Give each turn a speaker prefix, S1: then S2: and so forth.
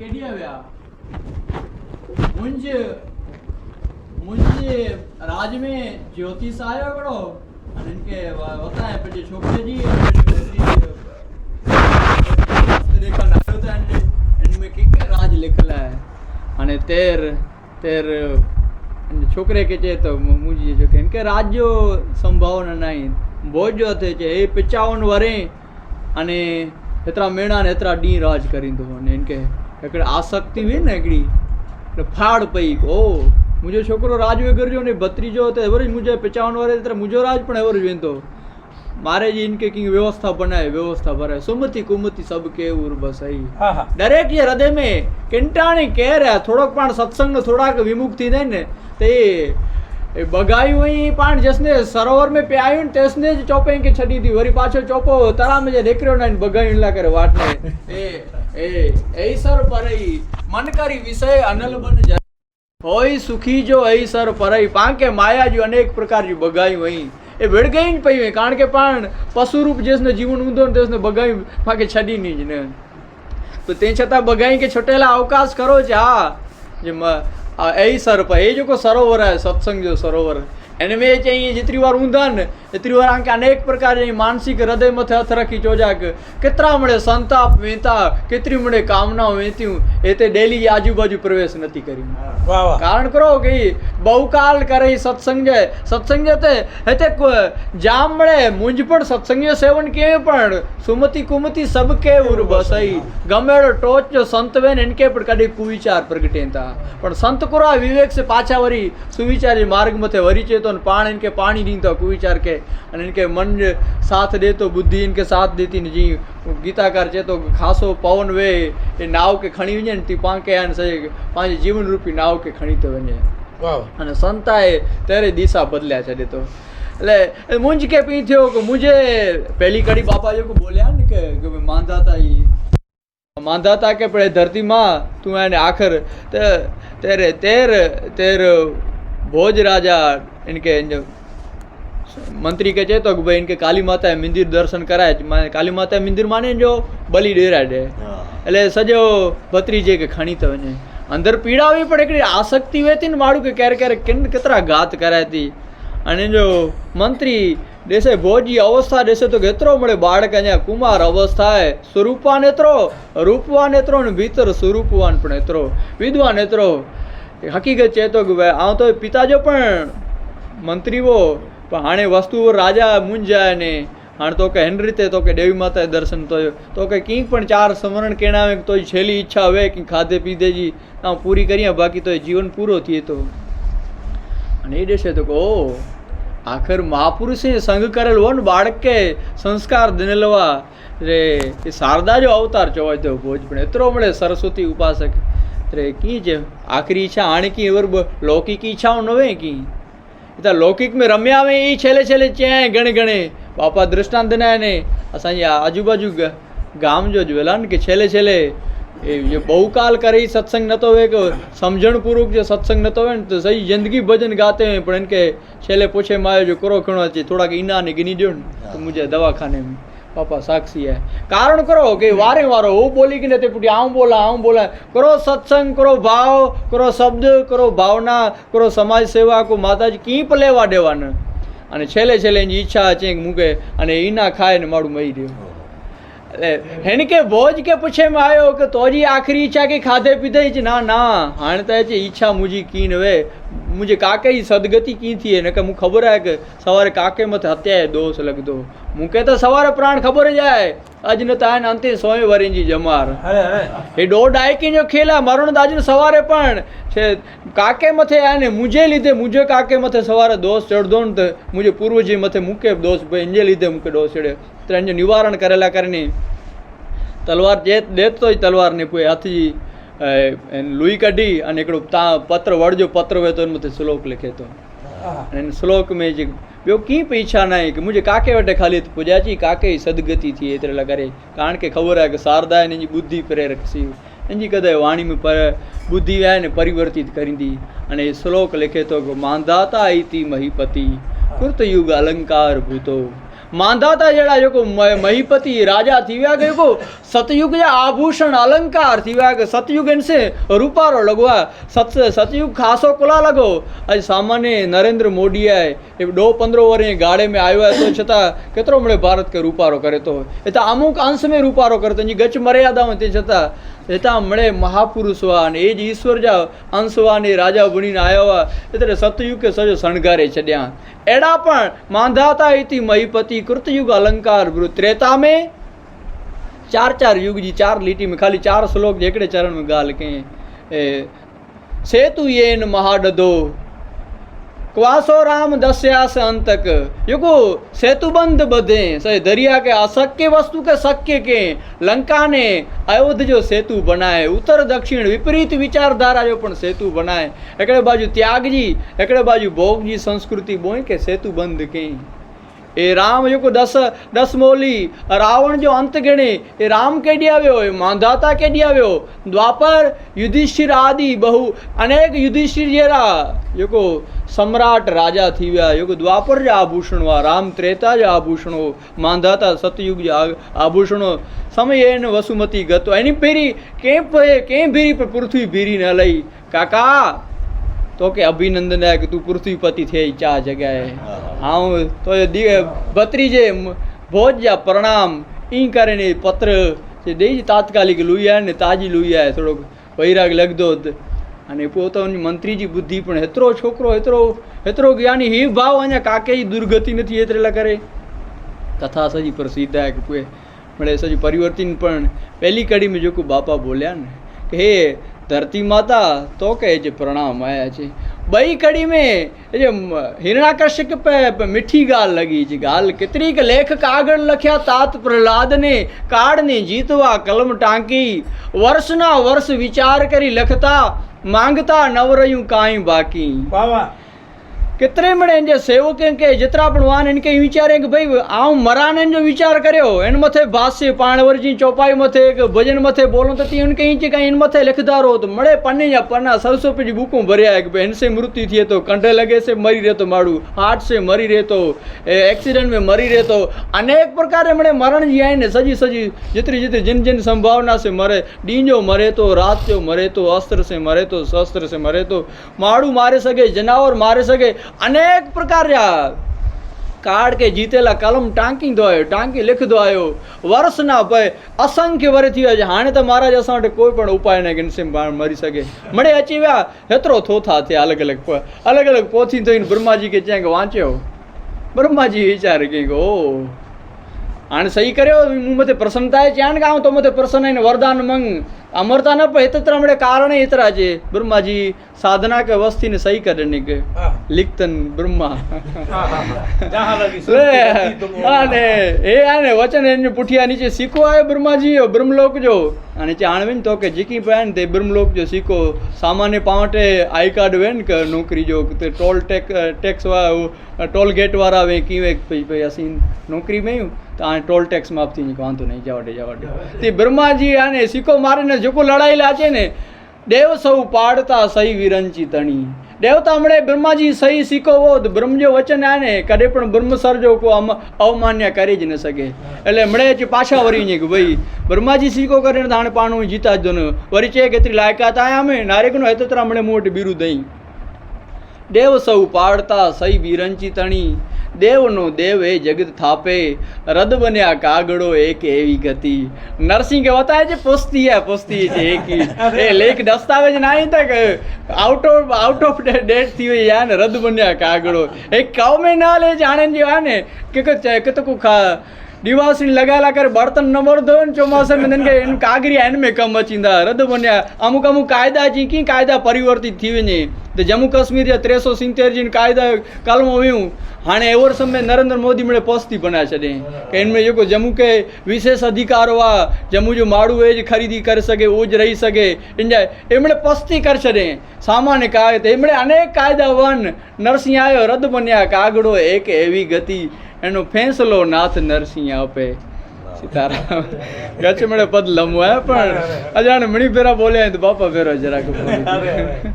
S1: કેડી આવ્યા મુંજ મુંજ રાજ મે જ્યોતિષ આવ્યો કડો અને કે વતાય, પછી છોકરીજી લેખન આવ્યો હતા એને એને મેં કે કે રાજ લખેલા હે અને તેર તેર છોકરે કે છે તો મુજી જો કેમ કે રાજ્યો સંભાવના નહીં બોજો થે છે, એ પચાવન વરે. અને એતરા મેણા ને એતરા ડી રાજ કરી દો. અને એને કે એકડે આસક્તિ હોય ને એકડી એટલે ફાડ પઈ ઓ મુજે છોકરો રાજ વગર જો ને ભત્રીજો હતો એવરેજ મુજે પચાવન વારે ત્યારે મુજો રાજ પણ એવરેજ વેન તો. મારે જ ઇનકે કિંગ વ્યવસ્થા બનાવે વ્યવસ્થા ભરે સુમતિ કુમતિ સબ કે
S2: ઉર્બસ આઈ.
S1: દરેક એ હૃદય મે કંટાણી કે રહ્યા થોડોક પણ સત્સંગ થોડાક વિમુક્તિ થાય ને તે એ બગાયું અહીં પણ જસને સરોવર મેં પ્યાયું ને તેસને જ ચોપે કે છડી હતી વરી પાછો ચોપો તરામે જે રેકર્યો ના બગાયું લાગે વાટને એ એ એસર પરઈ મન કરી વિષય અનલ બન જાય. હોય સુખી જો એસર પરઈ પાંકે માયા જો અનેક પ્રકાર પ્રકારની બગાઈ અહીં. એ વેડગાઈ જ પઈ કારણ કે પણ પશુરૂપ જેસને જીવન ઊંધો ને તેસને પાકે છડી છડીની જ ને. તો તે છતાં બગાઈ કે છોટેલા અવકાશ કરો છે, હા. જે એ સર પર, એ જો કો સરોવર હે, સત્સંગ જો સરોવર હે. એને મેં ચઈ જેતરી વાર ઊંધા એતરી વાર આંકે અનેક પ્રકારની માનસિક હૃદય મથે હથ રખી ચોજાક. કેતરા મળે સંતાપ વેતા કેટલી મળે કામનાઓ વેત્યું એ તે ડેલી આજુબાજુ પ્રવેશ નથી કરી. કારણ કરો કે બહુકાલ કરે સત્સંગ. સત્સંગ જતે હેતે જામ મળે મુંજ પણ સત્સંગીય સેવન કે પણ સુમતિ કુમતિ સબ કે ઉર બસઈ. ગમેડો ટોચ સંત વેન એનકે પણ કદી કુવિચાર પ્રગટેતા પણ સંત કુરા વિવેક સે પાછા વરી સુવિચારી માર્ગ મથે વરી ચેતો દેતો ને પાણ इनके पाणी ॾींदो आहे कुविचार खे अने इनखे मन साथ ॾे थो ॿुधी इनखे साथ ॾे थी जीअं गीताकार चए थो खासो पवन वेह नाव खे खणी वञे न ती पाण खे हाणे सॼे पंहिंजे जीवन रूपी नाव खे खणी थो वञे
S2: अने
S1: संत आहे तेरे दिशा बदिलिया छॾे थो એટલે મુંજકે પી થયો કે મુજે પહેલી કડી બાપા જે બોલ્યા ને કે માંધા હતા એ માંધા હતા કે પડે ધરતીમાં તું એને આખર તેરે તેર તેર ભોજ રાજા એને કે મંત્રી કે છે તો કે ભાઈ એને કે કાલી માતાએ મંદિર દર્શન કરાય કાલી માતાએ મંદિર માને જો બલી ડેરા દે એટલે સજો ભત્રી જે કે ખણી તો એને અંદર પીડા આવી પણ એકડી આસક્તિ વહેતી ને મારું કે ક્યારેક ક્યારેક કેમ કેટલા ઘાત કરાતી અને જો મંત્રી દેશે ભોજી અવસ્થા દેશે તો કેતરો મળે બાળક અહીંયા કુમાર અવસ્થાએ સ્વરૂપવાન એતરો રૂપવાન એતરો ને ભીતર સ્વરૂપવાન પણ એતરો વિદ્વાન એતરો હકીકત છે તો કે ભાઈ, આમ તો પિતાજો પણ મંત્રીઓ, પણ હાણે વસ્તુઓ રાજા મૂંઝાય ને હાણ તો કે એન રીતે તો કે દેવી માતાએ દર્શન થયો તો કે કંઈક પણ ચાર સ્મરણ કેણાવે તો છેલ્લી ઈચ્છા હવે કે ખાધે પીધે જી પૂરી કરીએ બાકી તો જીવન પૂરો થઈએ તો. અને એ દેશે તો કહો આખર મહાપુરુષે સંગ કરેલ હોય ને બાળકે સંસ્કાર દિનલવા. રે, એ શારદા જો અવતાર જોવાય તો ભોજ પણ એટલો મળે સરસ્વતી ઉપાસક. त्रैकीज आखिरी इच्छा आण की और लौकिक इच्छाओं नवे की हितां लौकिक में रमिया में ई छेले छेले चयां गणे गणे बापा दृष्टांत ॾिना आहिनि असांजे आजूबाजू गाम जो जुवेला आहिनि की छेले छेले એ બહુ કાલ કરી સત્સંગ નહોતો હોય કે સમજણપૂર્વક જે સત્સંગ નહોતો હોય ને, તો સહી જિંદગી ભજન ગાતે હોય. પણ એને કે છેલ્લે પૂછે માયો જો કરો ઘણો છે, થોડાક ઈના ને ગીની દો ને, તો મુજે દવાખાને પાપા સાક્ષી હે. કારણ કરો કે વારે વારો હું બોલી કે નથી પૂટી, આવું બોલા આવું બોલા. કરો સત્સંગ, કરો ભાવ, કરો શબ્દ, કરો ભાવના, કરો સમાજ સેવા, કો માતાજી, કીપ લેવા દેવાને. અને છેલ્લે છેલ્લે એની ઈચ્છા ચેંક મૂકે અને ઈના ખાય ને મારું મહી દેવું એટલે હેણ કે ભોજ કે પૂછે એમ આવ્યો કે તોજી આખરી ઈચ્છા કે ખાધે પીધે જ? ના ના. હાણ તો ઈચ્છા મુજી કીન વે मुझे काके जी सदगति की थी न કે હું ખબર आहे કે સવારે કાકે મથે હત્યાએ દોષ લગદો મૂકે તો સવારે પ્રાણ ખબર જ आहे અજ ન તાન અંતે સોય વરેજી જમાર
S2: અરે અરે
S1: એ દોઢ આયકી જો ખેલા મરણ દાજને સવારે પણ છે કાકે મથે આને મુજે લીધે મુજે કાકે મથે સવારે દોષ ચડદો ને તો મુજે પૂર્વજી મથે મૂકે દોષ ભાઈ ઇંજે લીધે મૂકે દોષ ચડે તો એને નિવારણ કરેલા કરીને તલવાર જે દેતો હોય તલવાર ને કોઈ હાથી અ, એને લુઈ કાઢી અને એકડું તા પત્ર વળજો પત્ર હોય તો એનું મથે શ્લોક લખે તો અને શ્લોક મેં જે ॿियो कीअं पई इच्छा न आहे की मुंहिंजे काके वटि ख़ाली पूॼा जी काके जी सदगति थिए एतिरे लाइ करे कारण की ख़बर आहे की शारदा हिन जी ॿुद्धि प्रेरक सी हिन जी कॾहिं वाणी में पर ॿुद्धि आहे न परिवर्तित करींदी अने श्लोक लिखे थो मांधाता आई थी महीपति कुर्त युग अलंकार भूतो માંધાતા જેડા જોકો મહીપતિ રાજા થીવ્યા કે જોકો સતયુગ જે આભૂષણ અલંકાર થીવ્યા કે સતયુગ એનસે રૂપારો લગવા. સત, સતયુગ ખાસો કોલા લગો. આજ સામાન્ય નરેન્દ્ર મોદીએ એ ડો પંદરો વરે ગાડે મેં આવ્યા તો છતાં કેતરો મળે ભારત કે રૂપારો કરે તો એ તો અમુક અંશ મેં રૂપારો કરતો ગચ મર્યાદા હોય તે છતાં એતા હમણે મહાપુરુષવાન એ જ ઈશ્વર જા અંશવાન એ રાજા બનીને આવ્યા એટલે સતયુગે સજો શણગારે છડ્યા એડા પણ માંધાતા ઇતિ મહીપતિ, કૃતયુગ અલંકાર વૃત. ત્રેતામે ચાર ચાર યુગજી, ચાર લીટીમાં, ખાલી ચાર શ્લોક એકડે ચરણમાં ગાલ કે સેતુ યેન મહાડદો ક્વાસો રામ દસ્યાસ અંતક યુગુ, સેતુબંધ બધે. સહી દરિયા કે અશક્ય વસ્તુ કે શક્ય કે? લંકાને અયોધ જો સેતુ બનાય. ઉત્તર, દક્ષિણ વિપરીત વિચારધારા જો પણ સેતુ બનાય. એકડે બાજુ ત્યાગજી, એકડે બાજુ ભોગજી સંસ્કૃતિ બોય કે સેતુબંધ કે? એ રામ યુગ દસ દસ મોલી રાવણ જો અંત ગણે, એ રામ કેડી આવ્યો એ માંધાતા કેડી આવ્યો? દ્વાપર યુધિષ્ઠિર આદિ બહુ, અનેક યુધિષ્ઠિર જેરા. યુકો સમ્રાટ રાજા થઈ ગયા યુગ દ્વાપર જ આભૂષણો, આ રામ ત્રેતા જ આભૂષણો, માંધાતા સતયુગ જ આભૂષણો સમય એને વસુમતી ગતો. એની પેરી કેમ કેમ ભીરી પૃથ્વી ભીરી ન લઈ? કાકા તો કે અભિનંદન કે તું પૃથ્વીપતિ થઈ ચા જગ્યાએ. હા. તો ભત્રીજે ભોજ્યા પ્રણામ ઈ કરીને પત્ર જે દઈ તાત્કાલિક લુઈયા ને તાજી લુઈયા થોડોક વૈરાગ લગદો અને પોતાની મંત્રીજી બુદ્ધિ પણ હેતરો છોકરો હેતરો હેતરો જ્ઞાની હિ ભાવ અને કાકે દુર્ગતિ નથી હેતરેલા કરે. કથા સજી પ્રસિદ્ધ કે પૂએ મળે સજી પરિવર્તિન પણ પહેલી કડીમાં જોકું બાપા બોલ્યા ને કે હે ધરતી માતા તો કહે છે, પ્રણામ, આયા છે. બઈ કડી મેં જે હિરણાકર્ષક પે મીઠી ગાલ લગી છે. ગાલ કેટલીક લેખ કાગળ લખ્યા, તાત પ્રહલાદને કાળને જીતવા કલમ ટાંકી, વર્ષના વર્ષ વિચાર કરી લખતા, માંગતા નવરયું કાંઈ બાકી.
S2: વાહ.
S1: കിത്രയും എൻ്റെ ಸೇವಕಂಗೆ ಜಿತ್ರ पण ವಾನ್ ಎನ್ಕೆ ವಿಚಾರ કે ભાઈ આવ મરાને જો વિચાર કર્યો એન મથે ભાષ્ય પાણવરજી ચોપાઈ મથે એક ભજન મથે બોલો તો તી એનકે ઇંચે કાઈ એન મથે લખદારો તો મળે પન્ને યા પન્ના સરસો પેજી બુકું ભર્યા કે ભાઈ એનસે મૃત્યુ થયે તો કંઠે લગે છે મરી રહેતો માડું હાર્ટ સે મરી રહેતો એક્સિડન્ટ મે મરી રહેતો અનેક પ્રકારે મને મરણ જી આઈને સજી સજી જેટલી જેટલી જન જન સંભાવના સે મરે ડીંજો મરે તો રાત જો મરે તો અસ્ત્ર સે મરે તો શસ્ત્ર સે મરે તો માડું મારે સકે જનાવર મારે સકે અનેક પ્રકારના કાર્ડ કે જીતેલા કલમ ટાંકી દો આવ્યો ટાંકી લખી દો આવ્યો વર્ષના ભાઈ અસંખ્ય વર્ષથી હોય છે હાણે તો મારા જ માટે કોઈ પણ ઉપાય નહીં ઘનશ્યામ બાણ મરી શકે. મળે અચીવ્યા હેતરો થોથા થયા અલગ અલગ અલગ અલગ પોથી થઈને બ્રહ્માજી કે ક્યાંક વાંચ્યો. બ્રહ્માજી વિચાર કે ઓ, આણે સહી કર્યો? હું મતે પ્રસન્નતા છે? આને કામ તો મતે પ્રસન્ન
S2: વરદાન
S1: મંગ. ಅಮರ್ತಾನ
S2: ಹಿತತ್ರಮಡೆ ಕಾರಣ ಇತರಾಜೆ ಬ್ರಹ್ಮಾಜಿ ಸಾಧನಾಕ
S1: ವಸ್ತಿನ
S2: ಸೈ ಕರಣಿಗೆ ಲಿಕ್ತನ್ ಬ್ರಹ್ಮ
S1: ಆನೆ એ આને વચન એને પુઠિયા નીચે શીખો આવે બ્રહ્માજી બ્રહ્મલોક જો. અને ચે આણવીન તો કે જીકી પાન તે બ્રહ્મલોક જો શીખો. સામાન્ય પાવટે આઈ કાર્ડ વેન કે નોકરી જો તે toll tech tax toll gate વાળા વે કીવે ભાઈ ભાઈ અસીન નોકરી મેયું તો આ ટોલ ટેક્સ માપથી વાંધો નહીં જવાડે જવાડે તે બ્રહ્માજી આને શીખો મારીને ને જોકો લડાયેલા છે ને, દેવ સૌ પાડતા સહી વિરંચી તણી દેવતા મળે બ્રહ્માજી સહી શીખવો બ્રહ્મજો વચન આને કરે પણ બ્રહ્મ સર્જો કો અવમાન્ય કરી જ ન શકે. એટલે મળે છે પાછા વરીને કે ભાઈ, બ્રહ્માજી શીખો કરીને તાણે પાણું જીતા જ દોનો વરી છે કેટલી લાયકાત આયા અમે, નારેકનો હેતતરા મળે મોટ બીરું દઈ. દેવ સૌ પાડતા સહી વિરંચી તણી દેવનો દેવ એ જગત થાપે રદ બન્યા કાગડો એક એવી ગતિ. નરસિંહ કે બતાવે છે પોસ્તી હે પોસ્તી છે એકી એ લેખ દસ્તાવેજ નહીં તક out of out of date થયો યાન રદ બન્યા કાગડો એ કામે ના લે જાણે જેવાને કે કે તો ખા દિવાસી લગાયેલા કરે બર્તન નંબર દો ને ચોમાસા મેં કે કાગરી એન મેં કમ અચિંદા રદ બન્યા. અમુક અમુક કાયદા જી કી કાયદા પરિવર્તિત થયું નહીં त जम्मू कश्मीर जा टे सौ सितर जिन कायदा कलम हुयूं हाणे एवर समय नरेंद्र मोदी मिड़े पस्ती बनाए छॾियईं की हिन में जेको जम्मू खे विशेष अधिकार हुआ जम्मू जो माण्हू एज ख़रीदी करे सघे ओज रही सघे इन जा हिनमहिल पस्ती करे छॾियईं सामान्य कायदे हिनमहिल अनेक कायदा हुआ आहिनि नरसिंह आयो रद बन्या कागड़ो एक एवी गति એનો ફેંસલો નાથ નરસિંહ આપે સીતારામ ગચ મળે પદ લમો હે પણ અજાણે મણી ફેરા બોલ્યા તો બાપા ફેરો જરાક
S2: અરે, અરે.